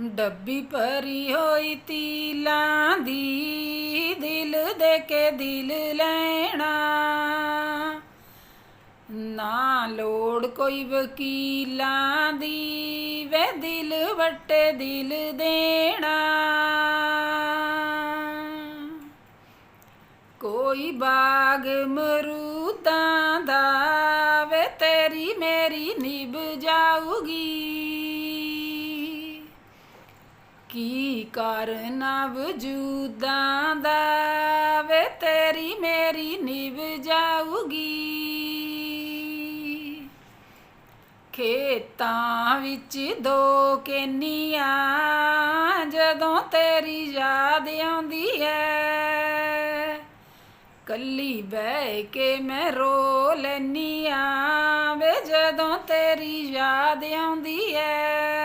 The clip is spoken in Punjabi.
ਡੱਬੀ ਭਰੀ ਹੋਈ ਤੀਲਾਂ ਦੀ ਦਿਲ ਦੇ ਕੇ ਦਿਲ ਲੈਣਾ। ਨਾ ਲੋੜ ਕੋਈ ਵਕੀਲਾਂ ਦੀ, ਵੇ ਦਿਲ ਵੱਟੇ ਦਿਲ ਦੇਣਾ। ਕੋਈ ਬਾਗ ਮਰੂਦਾਂ ਦਾ, ਵੇ ਤੇਰੀ ਮੇਰੀ ਨਿਭ ਜਾਊਗੀ। ਕੀ ਕਰਨਾ ਵਜੂਦਾਂ ਦਾ? ਵੇ ਤੇਰੀ ਮੇਰੀ ਨਿਭ ਜਾਊਗੀ। ਖੇਤਾਂ ਵਿੱਚ ਦੋ ਕੇਨੀਆਂ, ਜਦੋਂ ਤੇਰੀ ਯਾਦ ਆਉਂਦੀ ਐ। ਕੱਲੀ ਬਹਿ ਕੇ ਮੈਂ ਰੋ ਲੈਨੀ ਆਂ ਵੇ ਜਦੋਂ ਤੇਰੀ ਯਾਦ ਆਉਂਦੀ ਐ।